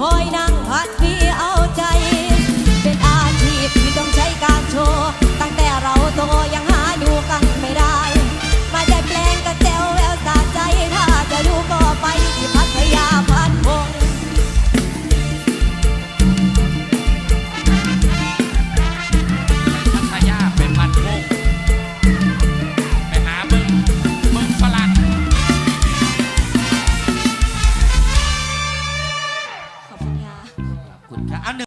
มีลู